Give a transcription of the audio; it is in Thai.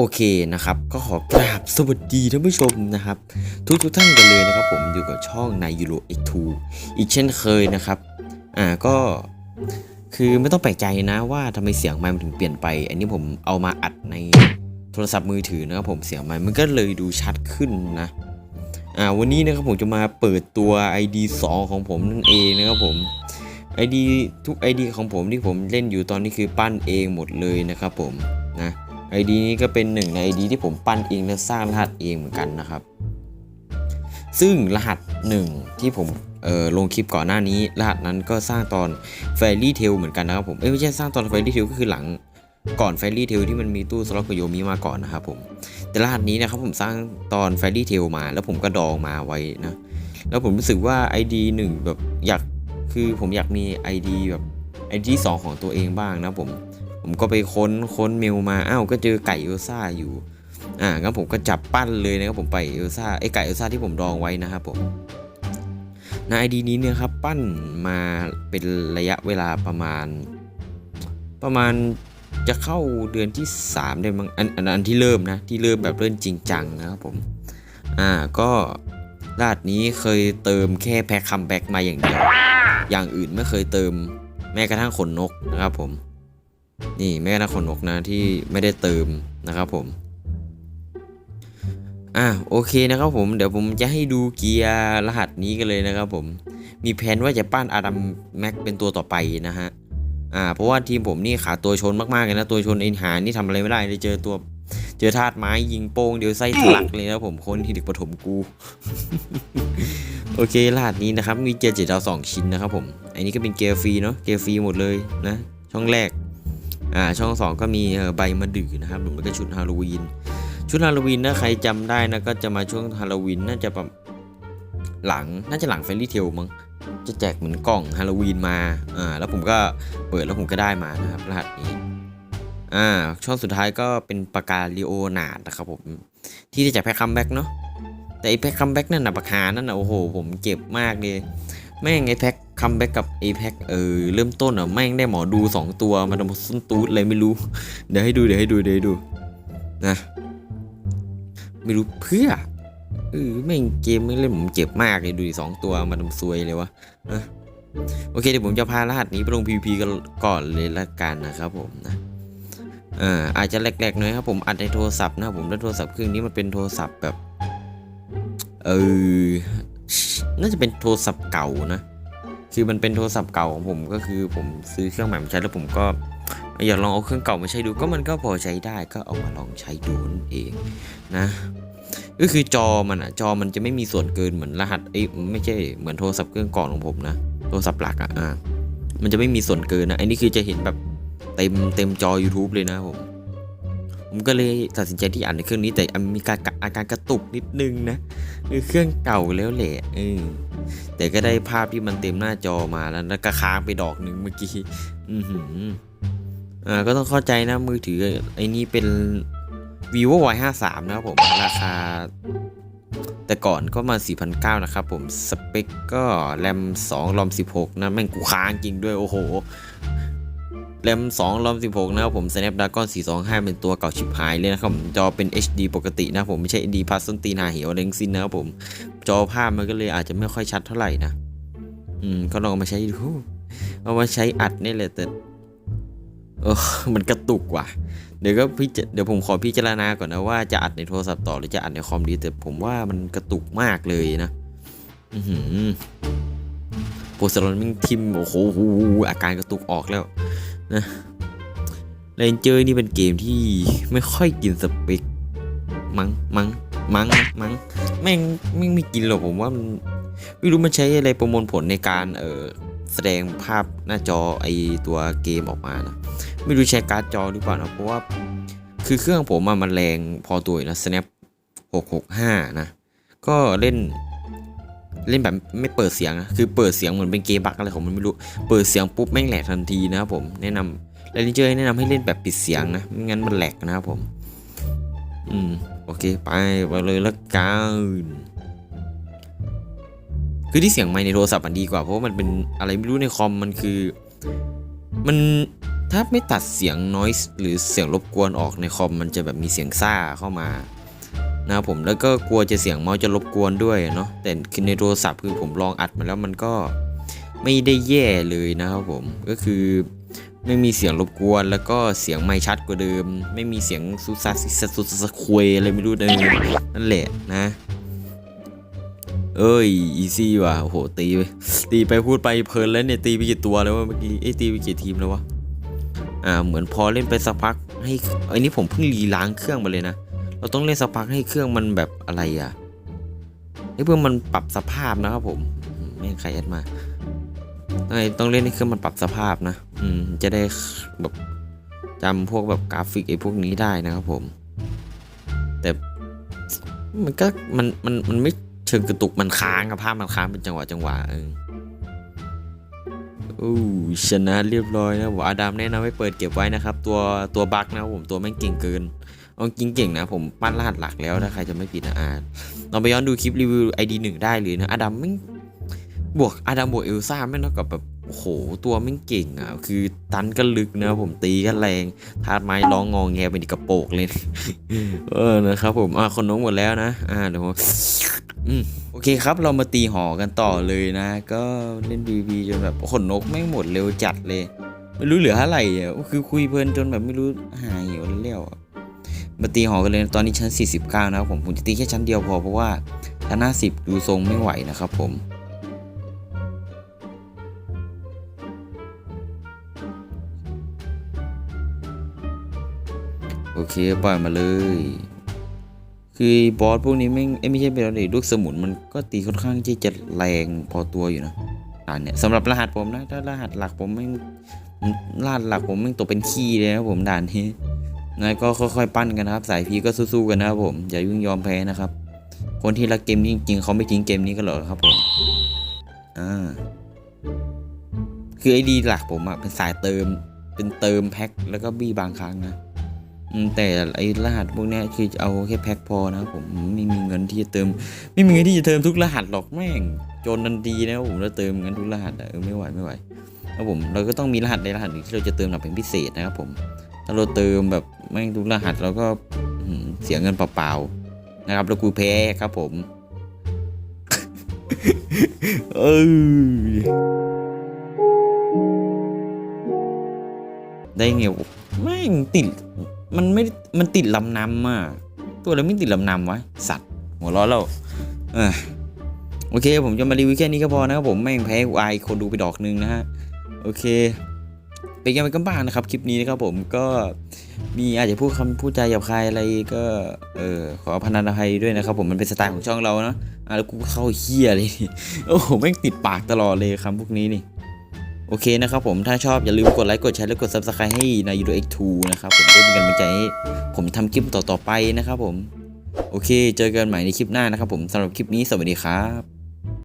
โอเคนะครับ ก็ขอกราบสวัสดีท่านผู้ชมนะครับ ทุกทุกท่านกันเลยนะครับ ผมอยู่กับช่องนายยูโรเอ็กทูอีกเช่นเคยนะครับ อ่าก็คือไม่ต้องแปลกใจนะว่าทำไมเสียงไมค์มันถึงเปลี่ยนไป อันนี้ผมเอามาอัดในโทรศัพท์มือถือนะครับผมเสียงไมค์มันก็เลยดูชัดขึ้นนะอ่าวันนี้นะครับผมจะมาเปิดตัว ID 2 ของผมนั่นเองนะครับผม ID ทุก ID ของผมที่ผมเล่นอยู่ตอนนี้คือปั้นเองหมดเลยนะครับผมนะ ID นี้ก็เป็นหนึ่งใน ID ที่ผมปั้นเองและสร้างรหัสเองเหมือนกันนะครับ ซึ่งรหัสหนึ่งที่ผมลงคลิปก่อนหน้านี้ รหัสนั้นก็สร้างตอน Fairy Tail เหมือนกันนะครับผมเอ้ยไม่ใช่สร้างตอน Fairy Tail ก็คือหลังก่อน Fairy Tail ที่มันมีตู้สล็อตกับโยมิมาก่อนนะครับผมแต่รหัสนี้นะครับผมสร้างตอน Fairy Tail มา แล้วผมก็ดองมาไว้นะแล้วผมรู้สึกว่า ID หนึ่งแบบอยากคือผมอยากมี ID แบบ ID ที่สองของตัวเองบ้างนะผม ผมก็ไปค้นค้นเมลมาอ้าวก็เจอไก่เอลซ่าอยู่อ่างั้นผมก็จับปั้นเลยนะครับผมไปเอลซ่าไอไก่เอลซ่าที่ผมดองไว้นะครับผมในไอดีนี้เนี่ยครับปั้นมาเป็นระยะเวลาประมาณ ประมาณจะเข้าเดือนที่ 3 ได้มั้งอันอันอันที่เริ่มนะที่เริ่มแบบเริ่มจริงจังนะครับผมอ่าก็รหัสนี้เคยเติมแค่แพ็คคัมแบ็กมาอย่างเดียว อย่างอื่นไม่เคยเติมแม้กระทั่งขนนกนะครับผม นี่แม่นะขนนกนะที่ไม่ได้เติมนะครับผมอะโอเคนะครับผมเดี๋ยวผมจะให้ดูเกียร์รหัสนี้กันเลยนะครับผมมีแผนว่าจะปั้นอาดัมแม็กเป็นตัวต่อไปนะฮะอ่าเพราะว่าทีมผมนี่ขาตัวชนมากๆเลยนะตัวชนเอ็นหานี่ทำอะไรไม่ได้เลยเจอตัวเจอธาตุไม้ยิงโป้งเดียวไส้ทะลักเลยนะผมคนที่เด็กปฐมกูโอเครหัสนี้นะครับมีเกียร์เจ็ดดาวสองชิ้นนะครับผมอันนี้ก็เป็นเกียร์ฟรีเนาะเกียร์ฟรีหมดเลยนะช่องแรก อ่าช่อง 2 ก็มีใบมะดือนะครับหรือไม่ก็ชุดฮาโลวีนชุดฮาโลวีนนะใครจำได้นะก็จะมาช่วงฮาโลวีนน่าจะประหลังน่าจะหลังเฟรนลี่เทลมั้งจะแจกเหมือนกล่องฮาโลวีนมาอ่าแล้วผมก็เปิดแล้วผมก็ได้มานะครับรหัสนี้อ่าช่องสุดท้ายก็เป็นปากกาลิโอนาดนะครับผมที่จะแจกแพ็คคัมแบ็กเนาะแต่ไอแพ็คคัมแบ็กนั่นน่ะปากกานั่นน่ะโอ้โหผมเจ็บมากเลย แม่งไอแพ็คคัมแบ็กกับไอแพ็คเออเริ่มต้นอะแม่งได้หมอดู 2 ตัวมาทำส้นตูดเลยไม่รู้ เดี๋ยวให้ดูเดี๋ยวให้ดูเดี๋ยวให้ดูนะไม่รู้เพื่อเออแม่งเกมไม่เล่นผมเจ็บมากเลยดูดิสองตัวมาทำซวยเลยวะนะโอเคเดี๋ยวผมจะพารหัสนี้ไปลง PVP กันก่อนเลยละกันนะครับผมนะอ่าอาจจะแหลกๆหน่อยครับผมอัดในโทรศัพท์นะครับผมแล้วโทรศัพท์เครื่องนี้มันเป็นโทรศัพท์แบบเออ น่าจะเป็นโทรศัพท์เก่านะ คือมันเป็นโทรศัพท์เก่าของผมก็คือผมซื้อเครื่องใหม่มาใช้แล้วผมก็อยากลองเอาเครื่องเก่ามาใช้ดูก็มันก็พอใช้ได้ก็เอามาลองใช้ดูนั่นเองนะ ก็คือจอมันอะจอมันจะไม่มีส่วนเกินเหมือนรหัสเอ้ไม่ใช่เหมือนโทรศัพท์เครื่องก่อนของผมนะโทรศัพท์หลักอะอ่ามันจะไม่มีส่วนเกินนะอันนี้คือจะเห็นแบบเต็มเต็มจอ YouTube เลยนะผม ผมก็เลยตัดสินใจที่อ่านในเครื่องนี้แต่มีการอาการกระตุกนิดนึงนะคือเครื่องเก่าแล้วแหละเออแต่ก็ได้ภาพที่มันเต็มหน้าจอมาแล้วแล้วก็ค้างไปดอกหนึ่งเมื่อกี้อือหืออ่าก็ต้องเข้าใจนะมือถือไอ้นี่เป็น vivo y 5 3นะครับผมราคา แต่ก่อนก็มา 4,900 นะครับผม สเปคก็แรม2รอม16 นะ แม่งกูค้างจริงด้วย โอ้โห แรม2รอม16 นะครับผม Snapdragon 425 เป็นตัวเก่าชิบหายเลยนะครับผมจอเป็น HD ปกตินะผมไม่ใช่ HD พัสส้นตีนหาเหวอะไรทั้งสิ้นนะครับผม จอภาพมันก็เลยอาจจะไม่ค่อยชัดเท่าไหร่นะ อืม ก็ลองมาใช้ดู เอามาใช้อัดนี่แหละแต่เออมันกระตุกว่ะ เดี๋ยวก็พี่เดี๋ยวผมขอพิจารณาก่อนนะว่าจะอัดในโทรศัพท์ต่อหรือจะอัดในคอมดีแต่ผมว่ามันกระตุกมากเลยนะอือหือโปรเซสเซอร์มิ่งทิมโอ้โหอาการกระตุกออกแล้ว นะเรนเจอร์นี่เป็นเกมที่ไม่ค่อยกินสเปคมังมังมังมังแม่งแม่งไม่กินหรอกผมว่ามันไม่รู้มันใช้อะไรประมวลผลในการเออแสดงภาพหน้าจอไอตัวเกมออกมานะไม่รู้ใช้การ์ดจอหรือเปล่านะเพราะว่าคือเครื่องผมมันแรงพอตัวนะ snap 665 นะ ก็เล่น เล่นแบบไม่เปิดเสียงอะคือเปิดเสียงเหมือนเป็นเกมบักอะไรของมันไม่รู้ เปิดเสียงปุ๊บแม่งแหลกทันทีนะครับผมแนะนำแล้วลิเจอแนะนำให้เล่นแบบปิดเสียงนะไม่งั้นมันแหลกนะครับผม อืมโอเคไปไปเลยละกันคือที่เสียงไมค์ในโทรศัพท์มันดีกว่าเพราะมันเป็นอะไรไม่รู้ในคอมมันคือ มันถ้าไม่ตัดเสียง noise หรือเสียงรบกวนออกในคอมมันจะแบบมีเสียงซ่าเข้ามา นะครับผมแล้วก็กลัวจะเสียงเมาส์จะรบกวนด้วยเนาะแต่คือในโทรศัพท์คือผมลองอัดมาแล้วมันก็ไม่ได้แย่เลยนะครับผมก็คือไม่มีเสียงรบกวน แล้วก็เสียงไม่ชัดกว่าเดิม ไม่มีเสียงซุซาซิสซุสควยอะไรไม่รู้เดิมนั่นแหละนะ เอ้ยอีซี่ว่ะโหตีไปตีไปพูดไปเพลินแล้วเนี่ยตีไปกี่ตัวแล้ววะเมื่อกี้เอ้ตีไปกี่ทีมแล้ววะอ่าเหมือนพอเล่นไปสักพักให้อ้นี่ผมเพิ่งรีล้างเครื่องมาเลยนะ เราต้องเล่นสักพักให้เครื่องมันแบบอะไรอะให้เพื่อมันปรับสภาพนะครับผมไม่ใครแอดมาต้องเล่นให้เครื่องมันปรับสภาพนะ อืม จะได้แบบจำพวกแบบกราฟิกไอ้พวกนี้ได้นะครับผม แต่มันก็มันมันมันไม่เชิงกระตุกมันค้างอะภาพมันค้างเป็นจังหวะจังหวะเอออู้ชนะเรียบร้อยนะผมอาดามแนะนำให้เปิดเก็บไว้นะครับ ตัวตัวบั๊กนะครับผมตัวแม่งเก่งเกิน เอาจริงเก่งนะ ผมปั้นรหัสหลักแล้วถ้าใครจะไม่ผิดนะอาลองไปย้อนดูคลิปรีวิว ID หนึ่งได้เลยนะอาดัมไม่งบวกอาดัมบวกเอลซ่าไม่งเท่ากับแบบโอ้โหตัวไม่งเก่งอะคือตันก็ลึกนะผมตีก็แรงธาตุไม้ร้องงองแงเป็นกระโปกเลยเออนะครับผมอะคนน้องหมดแล้วนะอ่าเดี๋ยวผมอืมโอเคครับเรามาตีหอกันต่อเลยนะ ก็เล่นบีบีจนแบบขนนกไม่งหมดเร็วจัดเลย ไม่รู้เหลือเท่าไหร่อะคือคุยเพลินจนแบบไม่รู้หายหิวแล้วอะ มาตีหอกันเลยตอนนี้ชั้น 49 นะครับผมผมจะตีแค่ชั้นเดียวพอเพราะว่าชั้น50 ดูทรงไม่ไหวนะครับผมโอเคปล่อยมาเลย คือบอสพวกนี้ไม่ไม่ใช่เป็นอะไรลูกสมุนมันก็ตีค่อนข้างที่จะแรงพอตัวอยู่นะอ่านเนี่ยสำหรับรหัสผมนะถ้ารหัสหลักผมไม่รหัสหลักผมไม่ตกเป็นขี้เลยนะผมด่านนี้ งั้นก็ค่อยๆปั้นกันนะครับ สายพีก็สู้ๆกันนะครับผมอย่ายุ่งยอมแพ้นะครับ คนที่รักเกมนี้จริงๆเขาไม่ทิ้งเกมนี้กันหรอกครับผมอ่าคือไอดีหลักผมอะเป็นสายเติมเป็นเติมแพ็คแล้วก็บี้บางครั้งนะแต่ไอรหัสพวกนี้คือจะเอาแค่แพ็คพอนะครับผมไม่มีเงินที่จะเติม ไม่มีเงินที่จะเติมทุกรหัสหรอกแม่งจนนันดีนะผมแล้วเติมเงินทุกรหัสอะเออไม่ไหวไม่ไหวครับผมเราก็ต้องมีรหัสในรหัสหนึ่งที่เราจะเติมแบบเป็นพิเศษนะครับผม ถ้าเราเติมแบบไม่ทุกรหัสเราก็เสียเงินเปล่าๆนะครับ แล้วกูแพ้ครับผม เออได้ไงวะไม่งติด มันไม่ มันติดลำนำอะ ตัวอะไรไม่ติดลำนำวะ สัตว์ หัวร้อนเออโอเค ผมจะมารีวิวแค่นี้ก็พอนะครับผม แม่งแพ้กูอคนดูไปดอกนึงนะฮะ โอเค เป็นยังไงกันบ้างนะครับ คลิปนี้นะครับผมก็มีอาจจะพูดคำพูดใจหยาบคายอะไรก็เออขออภัยอภัยด้วยนะครับ ผมมันเป็นสไตล์ของช่องเราเนาะอะแล้วกูเข้าเฮียเลยนี่โอ้โหแม่งติดปากตลอดเลยคำพวกนี้นี่โอเคนะครับผมถ้าชอบอย่าลืมกดไลค์กดแชร์และกด subscribe ให้นายยูโรเอ็กทูนะครับผมเพื่อเป็นกำลังใจให้ผมทำคลิปต่อๆไปนะครับผม โอเค เจอกันใหม่ในคลิปหน้านะครับผมสำหรับคลิปนี้สวัสดีครับ